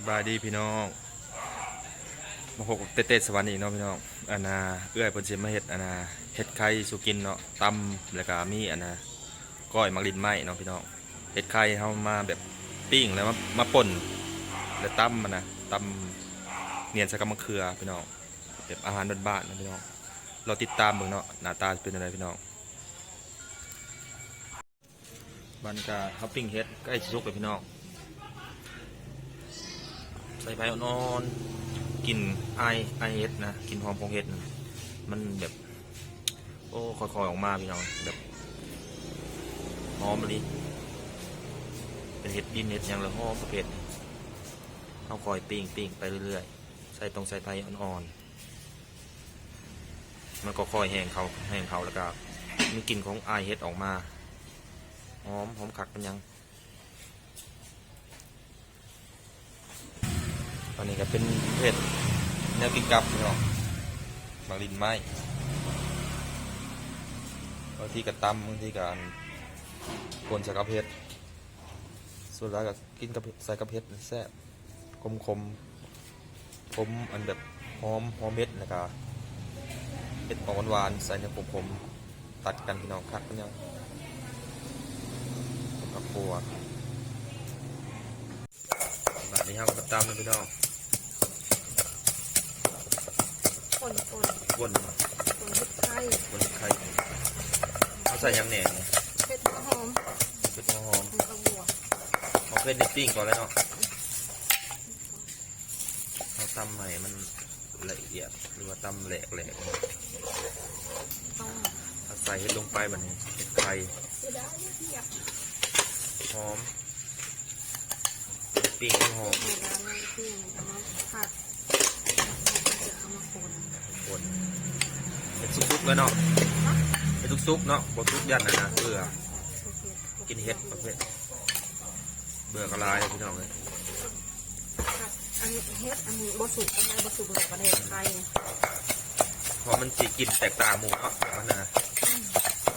สบายดีพี่น้องมาพบกับเตสวรรค์อีกเนาะพี่น้องอันนาเอื้อยเพิ่นสิมาเฮ็ดอันนาเฮ็ดไข่สุกินเนาะตำแล้วก็มีอันนาก้อยมักลินไหม้เนาะพี่น้องเฮ็ดไข่เฮามาแบบปิ้งแล้วมามาป่นแล้วตำมันนะตำเนียนใส่กับมะเขือพี่น้องแบบอาหารบ้านๆนะพี่น้องเราติดตามเบิ่งเนาะหน้าตาเป็นยังไงพี่น้องบันกาเฮาปิ้งเฮ็ดใกล้สิสุกแล้วพี่น้อง ใส่ไฟอ่อนๆกลิ่นไอไอเฮ็ดนะกลิ่นหอมของเฮ็ดนะมันแบบ โอ้ค่อยๆออกมาพี่น้องแบบหอมเลยเป็นเห็ดดินเห็ดยังล้วหอมประเภทนี้เอาคอยปิ้งปิ้งไปเรื่อยๆ ใส่ตรงใส่ไฟอ่อนๆ มันก็ค่อยแห้งเขาแห้งเขาแล้วก็มีกลิ่นของไอเฮ็ดออกมา หอมหอมคักเป็นยัง อันนี้ก็เป็นเห็ดแนวกินกับพี่น้องบางลินไม้บางทีก็ตำบางทีก็อันกวนใส่กับเห็ดส่วนใหญ่ก็กินกับใส่กับเห็ดแซ่บคมคมๆผมอันแบบหอมหอมเห็ดนะครับเห็ดออกหวานใส่ในผมผมตัดกันพี่น้องคักกันยังกับครัวแบบนี้ครับก็ตำเลยพี่น้อง คนคนวนคนพริกไทยวนไข่เขาใส่ยังแหน่เผ็ดหอมเป็นหัวหอมกระบัวเอาเป็นในปิ้งก่อนแล้วเนาะเอาตำใหม่มันละเอียดหรือว่าตำแหลกแหลกต้อาใส่เห็ดลงไปแบบนี้เห็ดไทยหอมปิ้งหอมผัด เอามาคนคนเห็ดซุกๆแล้วเนาะเห็ดซุกๆเนาะบดซุกยันนะนะเบื่อกินเห็ดประเภทเบื่อกระลายเลยพี่น้องเลยอันนี้เฮ็ดอันนี้บสุกอันนี้บสุกเบื่อประเด็นไทยเพราะมันสีกลิ่นแตกต่างหมูเนาะมันนะ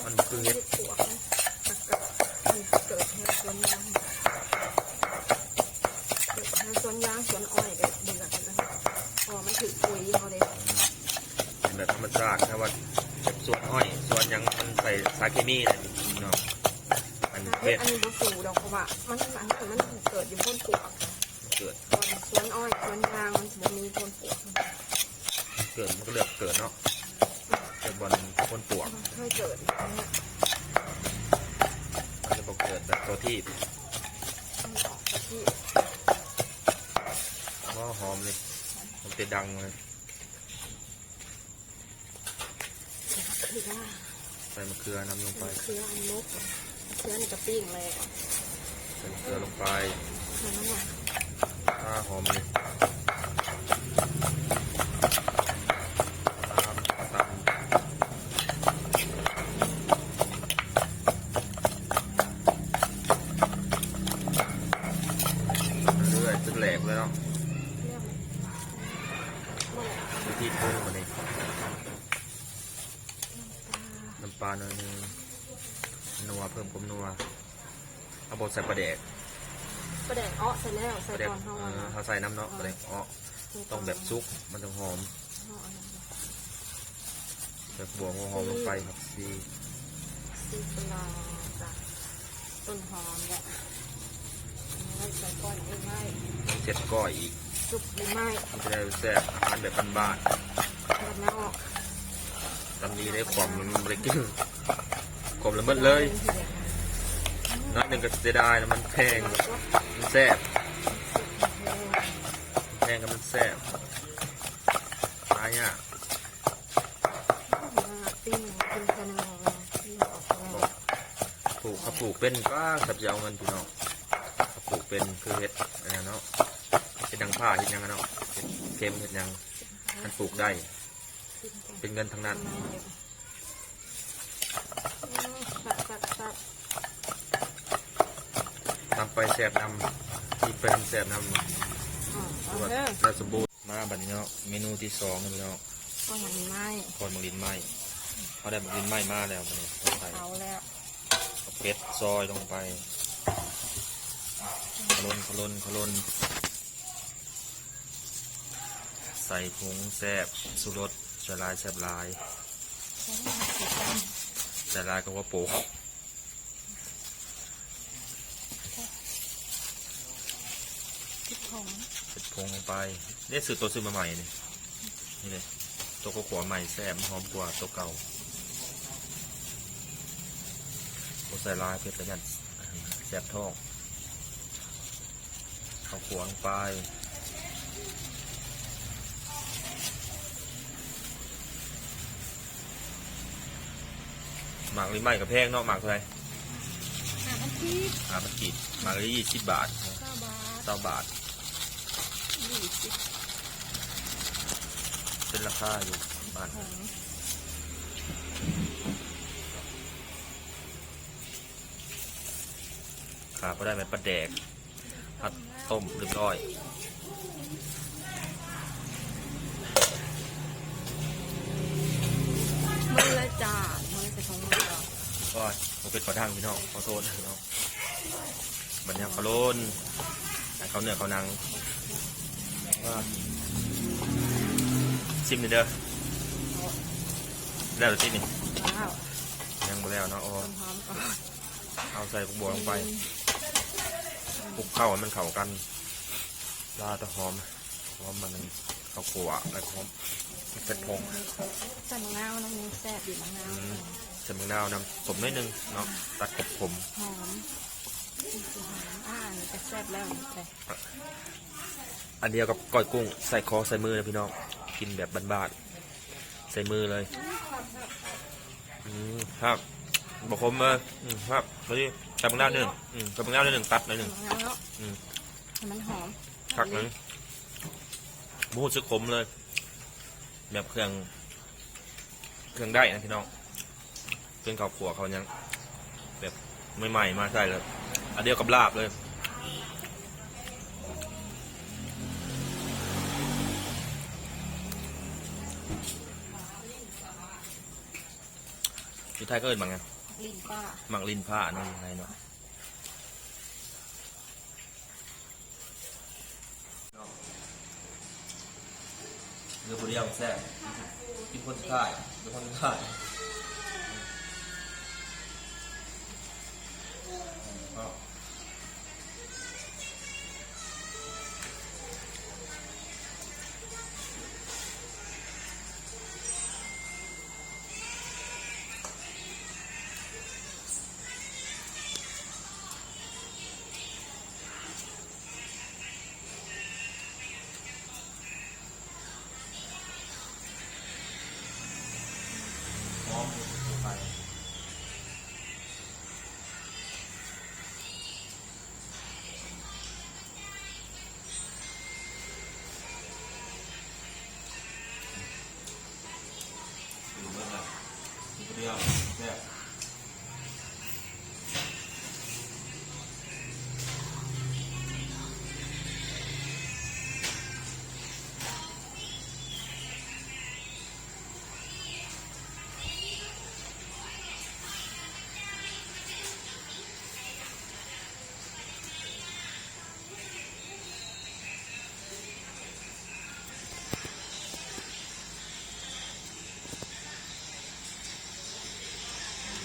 มันคือเห็ด ยสวนหยังมันใส่สารเคมีนะเนาะอันเฮ็เป็ดดอันนี้บสุกดอกเพราะว่ามันอันนี้มันเกิดอยู่บนปลวกเกิดตอนสวนอ้อยสวนยางมันจะมีคนปลวกเกิดมันก็เลือกเกิดเนาะเกิดบนคนปลวกเคยเกิดอย่างเงี้ยมันจะบอกเกิดแบบตัวที่มันออกไปที่ว่าหอมเลยมันจะดังเลยคือว่า ใส่มะเขือนำลงไปเครืออันนกเครือนี่จะปิ้งเลยอะใส่มะเขือลงไปเหมือนน้ำหวานถ้าหอมเลยตามตามเรื่อยๆจนแหลกเลยเนาะ เรียกมัน วิธีปรุงมันนี่น้ำปลาหน่อยหนึงนัวเพิ่มความนัวเอาบดใส่ปลาแดกประแดงอ้อใส่แล้วใส่ปลาแดกตอนเท่าเอวันอนะเขาใส่น้ำเนาะปลาแดกอ๋อต้องแบบซุกมันจะหอมแบบบวกหัวหอมลงไปครับซีซีปลาจ้ะต้นหอมเนี่ยไม่ใส่ก้อนไม่ไม่เจ็ดก้อยอีกจุบหรือไม่มันจะได้แซ่บอาหารแบบบ้านแบบนั้นออกๆ ตำนี้ได้ความมันบรกินความละเมิดเลยนัดหนึ่งก็จะได้นะมันแพงมันแซ่บแพงกับมันแซ่บตายอะปิ้งกินกันงงปิ้งออกแล้วปลูกเขาปลูกเป็นก็สับจะเอาเงินพี่น้องปลูกเป็นคือเห็ดอะไรเนาะเห็ดดังผ้าเห็ดยังเนาะเห็ดเค็มเห็ดยังมันปลูกได้ เป็นเงินทั้งนั้นสับสับสับทำไปแสบนำที่ไปทำแสบนำอ๋อตรวจเออแล้วสมบูรณ์มาบัดนี้เนาะเมนูที่สองนะพี่น้องก็ยังไม่คอนมังลินไหมเขาได้มังลินไหมมาแล้วมันลงไปเขาแล้วเอาเป็ดซอยลงไปขลนขลนขลนส่ผงแซบสุรสใส่ลายแซบลายใช้ห้าสิบกรัมใส่ลายก็ว่าโปะพริกผงเสร็จผงลงไปนี่ซื้อตัวซื้อมาใหม่นี่นี่เลยตัวก็ขวใหม่แซบหอมกว่าตัวเก่าตัวใส่ลายเผ็ดแล้วกันแซบท้องเอาขวลงไป หมากหรือไม่กับแพงเนาะหมากเท่าไหร่ห้าพันที่หามันกีดหมากละยี่สิบบาทเก้าบาทเก้าบาท ยี่สิบเป็นราคาอยู่บ้านผงขาก็ได้เป็นปลาแดกพัดต้มเรียบร้อยมือละจา ก็ผมเป็นขอทางพี่น้องขอโทษพี่น้องบัญญัติเขาโลนให้เขาเหนือเขานังว่าชิมหน่อยเด้อแล้วเหรือที่นี่ว้าวยังบ่แล้วเนาะโอ้ต้นหอมก่อนเอาใส่พวกบัวลงไปคลุกเข้าให้มันเข้ากันลาแตะหอมหอมมันข้าวขัวแล้วก็หอมเป็ดพงใส่มะนาวน้ำมันแซ่บดีมะนาวอืม ใส่มะนาวน้ำสมนิดนึงเนาะตัดขบผมหอมหอมอ่านี่จะแซ่บแล้วนี่เลยอันเดียวกับก้อยกุ้งใส่คอใส่มือนะพี่น้องกินแบบบ้านๆใส่มือเลยอืมครับบอกผมเลยอืมครับพอดีใส่มะนาวนิดหนึ่งอืมใส่มะนาวนิดหนึ่งตัดหน่อยหนึ่งให้มันหอมพักหนึ่งมูซึกขมเลย แบบเครื่อง เครื่องได้นะพี่น้อง เครื่องข้าวขัวเขายังแบบใหม่ๆมาใส่เลยอันเดียวกับลาบเลยที่ไทยก็เอินบางไงลินป้ามังลินผ้าเนาะยังไงเนาะเรือผู้เดียวแซ่บกินคนสุดท้ายเรือคนสุดท้าย ก็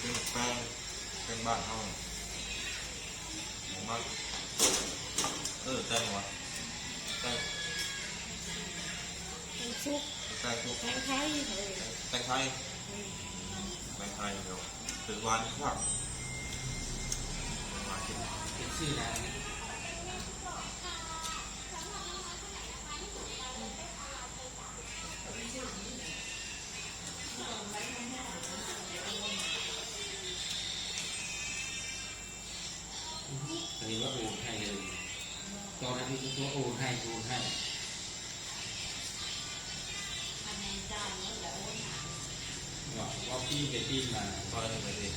เป็นแป้งเป็นบ้านห้องผมมากเออแตงวะแตงเป็นชุกแตงทุกแตงไทยแตงไทยแตงไทยเดี๋ยวถึงวันครับมากินเป็นชื่อร้าน ว่าว่าพี่ไปพี่มาตอนนี้ไปดิ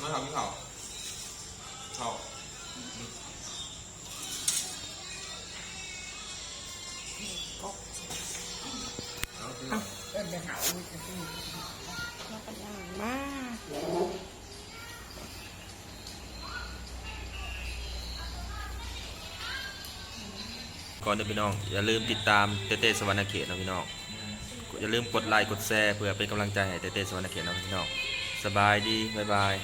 มาทำที่เขา อนเด้อพี่น้อง อย่าลืมติดตามเต้เต้สวรรณเขตนะพี่น้อง อย่าลืมกดไลค์กดแชร์เพื่อเป็นกำลังใจให้เต้เต้สวรรณเขตนะพี่น้อง สบายดี บ๊ายบาย